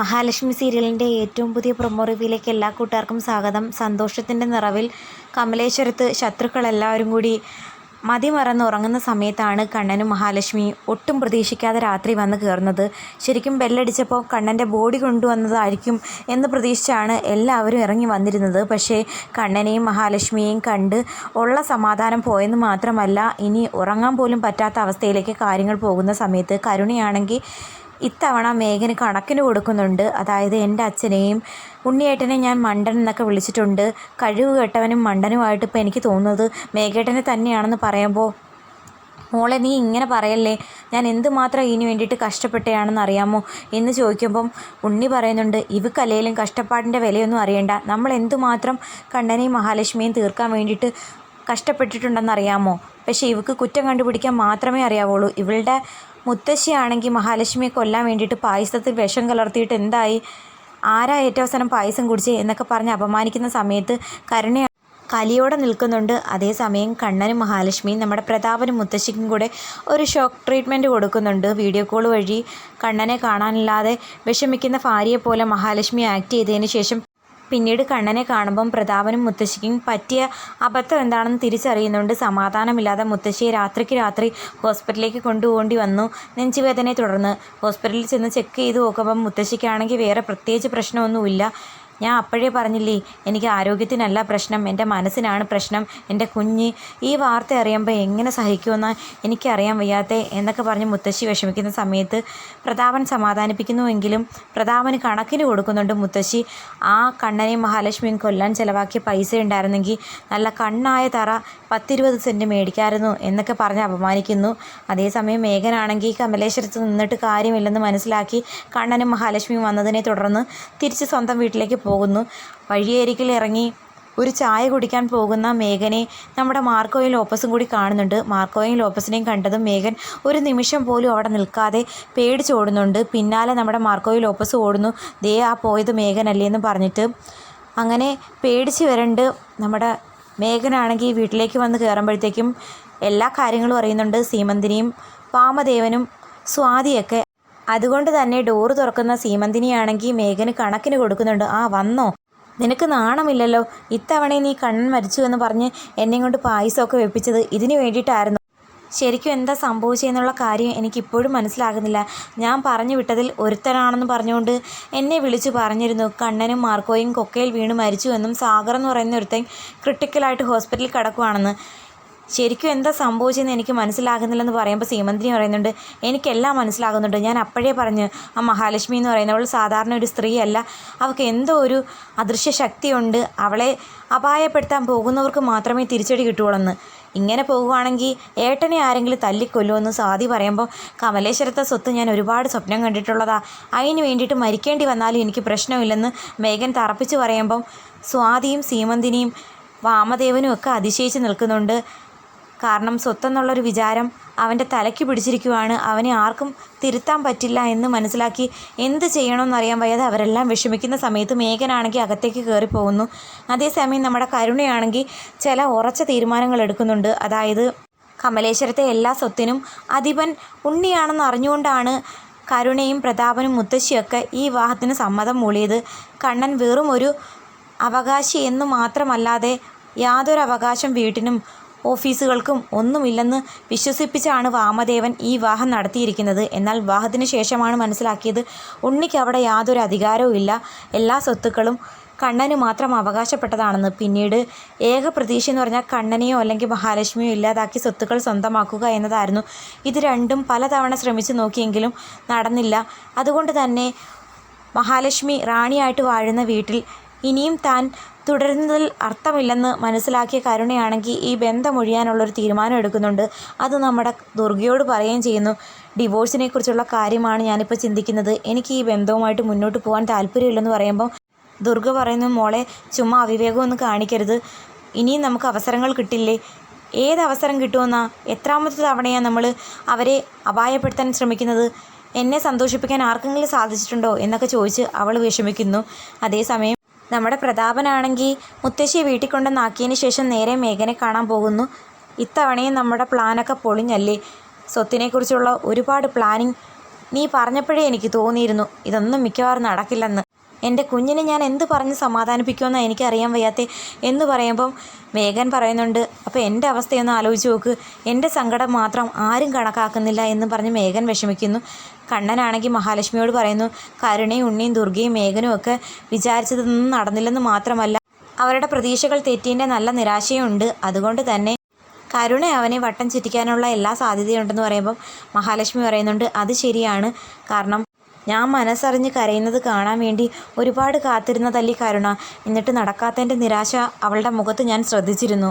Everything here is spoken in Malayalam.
മഹാലക്ഷ്മി സീരിയലിന്റെ ഏറ്റവും പുതിയ പ്രൊമോ റിവ്യൂയിലേക്ക് എല്ലാ കൂട്ടുകാർക്കും സ്വാഗതം. സന്തോഷത്തിന്റെ നിറവിൽ കമലേശ്വരത്ത് ശത്രുക്കളെല്ലാവരും കൂടി മതിമറന്ന് ഉറങ്ങുന്ന സമയത്താണ് കണ്ണനും മഹാലക്ഷ്മി ഒട്ടും പ്രതീക്ഷിക്കാതെ രാത്രി വന്ന് കയറുന്നത് ശരിക്കും ബെല്ലടിച്ചപ്പോൾ കണ്ണന്റെ ബോഡി കൊണ്ടുവന്നതായിരിക്കും എന്ന് പ്രതീക്ഷിച്ചാണ് എല്ലാവരും ഇറങ്ങി വന്നിരുന്നത്. പക്ഷേ കണ്ണനെയും മഹാലക്ഷ്മിയെയും കണ്ട് ഉള്ള സമാധാനം പോയെന്ന് മാത്രമല്ല ഇനി ഉറങ്ങാൻ പോലും പറ്റാത്ത അവസ്ഥയിലേക്ക് കാര്യങ്ങൾ പോകുന്ന സമയത്ത് കരുണയാണെങ്കിൽ ഇത്തവണ മേഘന് കണക്കിന് കൊടുക്കുന്നുണ്ട്. അതായത് എന്റെ അച്ഛനെയും ഉണ്ണിയേട്ടനെ ഞാൻ മണ്ടൻ എന്നൊക്കെ വിളിച്ചിട്ടുണ്ട്. കഴിവ് കെട്ടവനും മണ്ടനുമായിട്ട് ഇപ്പോൾ എനിക്ക് തോന്നുന്നത് മേഘേട്ടനെ തന്നെയാണെന്ന് പറയുമ്പോൾ മോളെ നീ ഇങ്ങനെ പറയല്ലേ? ഞാൻ എന്തുമാത്രം ഇതിന് വേണ്ടിയിട്ട് കഷ്ടപ്പെട്ടയാണെന്ന് അറിയാമോ? എന്ന് ചോദിക്കുമ്പം ഉണ്ണി പറയുന്നുണ്ട് ഇവക്കല്ലേലും കഷ്ടപ്പാടിന്റെ വിലയൊന്നും അറിയണ്ട. നമ്മൾ എന്തുമാത്രം കണ്ണനെയും മഹാലക്ഷ്മിയും തീർക്കാൻ വേണ്ടിയിട്ട് കഷ്ടപ്പെട്ടിട്ടുണ്ടെന്ന് അറിയാമോ? പക്ഷേ ഇവക്ക് കുറ്റം കണ്ടുപിടിക്കാൻ മാത്രമേ അറിയാവുള്ളൂ. ഇവളുടെ മുത്തശ്ശിയാണെങ്കിൽ മഹാലക്ഷ്മിയെ കൊല്ലാൻ വേണ്ടിയിട്ട് പായസത്തിൽ വിഷം കലർത്തിയിട്ട് എന്തായി? ആരാ ഏറ്റവും അവസാനം പായസം കുടിച്ച് എന്നൊക്കെ പറഞ്ഞ് അപമാനിക്കുന്ന സമയത്ത് കരുണ കലിയോടെ നിൽക്കുന്നുണ്ട്. അതേസമയം കണ്ണനും മഹാലക്ഷ്മിയും നമ്മുടെ പ്രതാപനും മുത്തശ്ശിക്കും കൂടെ ഒരു ഷോക്ക് ട്രീറ്റ്മെന്റ് കൊടുക്കുന്നുണ്ട്. വീഡിയോ കോൾ വഴി കണ്ണനെ കാണാനില്ലാതെ വിഷമിക്കുന്ന ഭാര്യയെ പോലെ മഹാലക്ഷ്മി ആക്ട് ചെയ്തതിന് ശേഷം പിന്നീട് കണ്ണനെ കാണുമ്പം പ്രതാപനും മുത്തശ്ശിക്കും പറ്റിയ അബദ്ധം എന്താണെന്ന് തിരിച്ചറിയുന്നുണ്ട് സമാധാനമില്ലാതെ മുത്തശ്ശിയെ രാത്രിക്ക് രാത്രി ഹോസ്പിറ്റലിലേക്ക് കൊണ്ടുപോകേണ്ടി വന്നു നെഞ്ചുവേദനയെ തുടർന്ന്. ഹോസ്പിറ്റലിൽ ചെന്ന് ചെക്ക് ചെയ്ത് നോക്കുമ്പം മുത്തശ്ശിക്കാണെങ്കിൽ വേറെ പ്രത്യേകിച്ച് പ്രശ്നമൊന്നുമില്ല. ഞാൻ അപ്പോഴേ പറഞ്ഞില്ലേ എനിക്ക് ആരോഗ്യത്തിനല്ല പ്രശ്നം എന്റെ മനസ്സിനാണ് പ്രശ്നം എന്റെ കുഞ്ഞ് ഈ വാർത്ത അറിയുമ്പോൾ എങ്ങനെ സഹിക്കുമെന്ന് എനിക്കറിയാൻ വയ്യാത്ത എന്നൊക്കെ പറഞ്ഞ് മുത്തശ്ശി വിഷമിക്കുന്ന സമയത്ത് പ്രതാപൻ സമാധാനിപ്പിക്കുന്നുവെങ്കിലും പ്രതാപന് കണക്കിന് കൊടുക്കുന്നുണ്ട് മുത്തശ്ശി. ആ കണ്ണനെയും മഹാലക്ഷ്മിയും കൊല്ലാൻ ചിലവാക്കിയ പൈസ ഉണ്ടായിരുന്നെങ്കിൽ നല്ല കണ്ണായ തറ പത്തിരുപത് സെന്റ് മേടിക്കായിരുന്നു എന്നൊക്കെ പറഞ്ഞ് അപമാനിക്കുന്നു. അതേസമയം മേഘനാണെങ്കിൽ കമലേശ്വരത്ത് നിന്നിട്ട് കാര്യമില്ലെന്ന് മനസ്സിലാക്കി കണ്ണനും മഹാലക്ഷ്മിയും വന്നതിനെ തുടർന്ന് തിരിച്ച് സ്വന്തം വീട്ടിലേക്ക് പോകുന്നു. വഴിയരികിൽ ഇറങ്ങി ഒരു ചായ കുടിക്കാൻ പോകുന്ന മേഘനെ നമ്മുടെ മാർക്കോയും ലോപ്പസും കൂടി കാണുന്നുണ്ട്. മാർക്കോയും ലോപ്പസിനെയും കണ്ടതും മേഘൻ ഒരു നിമിഷം പോലും അവിടെ നിൽക്കാതെ പേടിച്ചോടുന്നുണ്ട് പിന്നാലെ നമ്മുടെ മാർക്കോയും ലോപ്പസ് ഓടുന്നു. ദേ ആ പോയത് മേഘനല്ലേ എന്ന് പറഞ്ഞിട്ട് അങ്ങനെ പേടിച്ച് വരണ്ട് നമ്മുടെ മേഘനാണെങ്കിൽ വീട്ടിലേക്ക് വന്ന് കയറുമ്പോഴത്തേക്കും എല്ലാ കാര്യങ്ങളും അറിയുന്നുണ്ട്. സീമന്തിനിയും വാമദേവനും സ്വാതിയൊക്കെ അതുകൊണ്ട് തന്നെ ഡോറ് തുറക്കുന്ന സീമന്തിനിയാണെങ്കിൽ മേഘന് കണക്കിന് കൊടുക്കുന്നുണ്ട്. ആ വന്നോ. നിനക്ക് നാണമില്ലല്ലോ. ഇത്തവണ നീ കണ്ണൻ മരിച്ചു എന്ന് പറഞ്ഞ് എന്നെ കൊണ്ട് പായസമൊക്കെ വെപ്പിച്ചത് ഇതിനു വേണ്ടിയിട്ടായിരുന്നു. ശരിക്കും എന്താ സംഭവിച്ചതെന്നുള്ള കാര്യം എനിക്കിപ്പോഴും മനസ്സിലാകുന്നില്ല. ഞാൻ പറഞ്ഞു വിട്ടതിൽ ഒരുത്തനാണെന്ന് പറഞ്ഞുകൊണ്ട് എന്നെ വിളിച്ചു പറഞ്ഞിരുന്നു. കണ്ണനും മാർക്കോയും കൊക്കയിൽ വീണ് മരിച്ചു എന്നും സാഗർ എന്ന് പറയുന്ന ഒരുത്തൻ ക്രിട്ടിക്കലായിട്ട് ഹോസ്പിറ്റലിൽ കിടക്കുവാണെന്ന്. ശരിക്കും എന്താ സംഭവിച്ചതെന്ന് എനിക്ക് മനസ്സിലാകുന്നില്ലെന്ന് പറയുമ്പോൾ സീമന്തിനി പറയുന്നുണ്ട് എനിക്കെല്ലാം മനസ്സിലാകുന്നുണ്ട്. ഞാൻ അപ്പോഴേ പറഞ്ഞു ആ മഹാലക്ഷ്മി എന്ന് പറയുന്നവൾ സാധാരണ ഒരു സ്ത്രീയല്ല. അവൾക്ക് എന്തോ ഒരു അദൃശ്യ ശക്തിയുണ്ട്. അവളെ അപായപ്പെടുത്താൻ പോകുന്നവർക്ക് മാത്രമേ തിരിച്ചടി കിട്ടുകയുള്ളെന്ന് ഇങ്ങനെ പോകുവാണെങ്കിൽ ഏട്ടനെ ആരെങ്കിലും തല്ലിക്കൊല്ലുമെന്ന് സ്വാതി പറയുമ്പോൾ കമലേശ്വരത്തെ സ്വത്ത് ഞാൻ ഒരുപാട് സ്വപ്നം കണ്ടിട്ടുള്ളതാ. അതിന് വേണ്ടിയിട്ട് മരിക്കേണ്ടി വന്നാലും എനിക്ക് പ്രശ്നമില്ലെന്ന് മേഘൻ തറപ്പിച്ച് പറയുമ്പം സ്വാതിയും സീമന്തിനിയും വാമദേവനും ഒക്കെ അതിശയിച്ച് നിൽക്കുന്നുണ്ട്. കാരണം സ്വത്തെന്നുള്ളൊരു വിചാരം അവന്റെ തലയ്ക്ക് പിടിച്ചിരിക്കുവാണ്. അവനെ ആർക്കും തിരുത്താൻ പറ്റില്ല എന്ന് മനസ്സിലാക്കി എന്ത് ചെയ്യണമെന്നറിയാൻ വയ്യാതെ അവരെല്ലാം വിഷമിക്കുന്ന സമയത്ത് മേഘനാണെങ്കിൽ അകത്തേക്ക് കയറി പോകുന്നു അതേസമയം നമ്മുടെ കരുണയാണെങ്കിൽ ചില ഉറച്ച തീരുമാനങ്ങൾ എടുക്കുന്നുണ്ട്. അതായത് കമലേശ്വരത്തെ എല്ലാ സ്വത്തിനും അധിപൻ ഉണ്ണിയാണെന്ന് അറിഞ്ഞുകൊണ്ടാണ് കരുണയും പ്രതാപനും മുത്തശ്ശിയൊക്കെ ഈ വിവാഹത്തിന് സമ്മതം മൂളിയത്. കണ്ണൻ വെറും ഒരു അവകാശി എന്നു മാത്രമല്ലാതെ യാതൊരു അവകാശം വീട്ടിനും ഓഫീസുകൾക്കും ഒന്നുമില്ലെന്ന് വിശ്വസിപ്പിച്ചാണ് വാമദേവൻ ഈ വിവാഹം നടത്തിയിരിക്കുന്നത്. എന്നാൽ വിവാഹത്തിന് ശേഷമാണ് മനസ്സിലാക്കിയത് ഉണ്ണിക്ക് അവിടെ യാതൊരു അധികാരവും ഇല്ല. എല്ലാ സ്വത്തുക്കളും കണ്ണന് മാത്രം അവകാശപ്പെട്ടതാണെന്ന്. പിന്നീട് ഏക പ്രതീക്ഷ എന്ന് പറഞ്ഞാൽ കണ്ണനെയോ അല്ലെങ്കിൽ മഹാലക്ഷ്മിയോ ഇല്ലാതാക്കി സ്വത്തുക്കൾ സ്വന്തമാക്കുക എന്നതായിരുന്നു. ഇത് രണ്ടും പലതവണ ശ്രമിച്ചു നോക്കിയെങ്കിലും നടന്നില്ല. അതുകൊണ്ട് തന്നെ മഹാലക്ഷ്മി റാണിയായിട്ട് വാഴുന്ന വീട്ടിൽ ഇനിയും താൻ തുടരുന്നതിൽ അർത്ഥമില്ലെന്ന് മനസ്സിലാക്കിയ കരുണയാണെങ്കിൽ ഈ ബന്ധമൊഴിയാനുള്ളൊരു തീരുമാനം എടുക്കുന്നുണ്ട്. അത് നമ്മുടെ ദുർഗയോട് പറയുകയും ചെയ്യുന്നു. ഡിവോഴ്സിനെ കുറിച്ചുള്ള കാര്യമാണ് ഞാനിപ്പോൾ ചിന്തിക്കുന്നത്. എനിക്ക് ഈ ബന്ധവുമായിട്ട് മുന്നോട്ട് പോകാൻ താല്പര്യമില്ലെന്ന് പറയുമ്പോൾ ദുർഗ പറയുന്നു മോളെ ചുമ്മാ അവിവേകമൊന്നും കാണിക്കരുത്. ഇനിയും നമുക്ക് അവസരങ്ങൾ കിട്ടില്ലേ? ഏത് അവസരം കിട്ടുമെന്നാ? എത്രാമത്തെ തവണയാണ് നമ്മൾ അവരെ അപായപ്പെടുത്താൻ ശ്രമിക്കുന്നത്? എന്നെ സന്തോഷിപ്പിക്കാൻ ആർക്കെങ്കിലും സാധിച്ചിട്ടുണ്ടോ? എന്നൊക്കെ ചോദിച്ച് അവൾ വിഷമിക്കുന്നു. അതേസമയം നമ്മുടെ പ്രതാപനാണെങ്കിൽ മുത്തശ്ശിയെ വീട്ടിൽ കൊണ്ടുവന്നാക്കിയതിന് ശേഷം നേരെ മേഘനെ കാണാൻ പോകുന്നു. ഇത്തവണയും നമ്മുടെ പ്ലാനൊക്കെ പൊളിഞ്ഞല്ലേ? സ്വത്തിനെക്കുറിച്ചുള്ള ഒരുപാട് പ്ലാനിങ് നീ പറഞ്ഞപ്പോഴേ എനിക്ക് തോന്നിയിരുന്നു. ഇതൊന്നും മിക്കവാറും നടക്കില്ലെന്ന്. എന്റെ കുഞ്ഞിനെ ഞാൻ എന്ത് പറഞ്ഞ് സമാധാനിപ്പിക്കുമെന്നാണ് എനിക്കറിയാൻ വയ്യാത്തേ എന്ന് പറയുമ്പം മേഘൻ പറയുന്നുണ്ട് അപ്പോൾ എന്റെ അവസ്ഥയൊന്ന് ആലോചിച്ച് നോക്ക്. എന്റെ സങ്കടം മാത്രം ആരും കണക്കാക്കുന്നില്ല എന്ന് പറഞ്ഞ് മേഘൻ വിഷമിക്കുന്നു. കണ്ണനാണെങ്കിൽ മഹാലക്ഷ്മിയോട് പറയുന്നു കരുണയും ഉണ്ണിയും ദുർഗയും മേഘനും ഒക്കെ വിചാരിച്ചതൊന്നും നടന്നില്ലെന്ന് മാത്രമല്ല അവരുടെ പ്രതീക്ഷകൾ തെറ്റിന്റെ നല്ല നിരാശയുണ്ട് അതുകൊണ്ട് തന്നെ കരുണ അവനെ വട്ടം ചുറ്റിക്കാനുള്ള എല്ലാ സാധ്യതയുണ്ടെന്ന് പറയുമ്പം മഹാലക്ഷ്മി പറയുന്നുണ്ട് അത് ശരിയാണ്. കാരണം ഞാൻ മനസ്സറിഞ്ഞ് കരയുന്നത് കാണാൻ വേണ്ടി ഒരുപാട് കാത്തിരുന്നതല്ലേ കരുണ. എന്നിട്ട് നടക്കാത്തതിന്റെ നിരാശ അവളുടെ മുഖത്ത് ഞാൻ ശ്രദ്ധിച്ചിരുന്നു.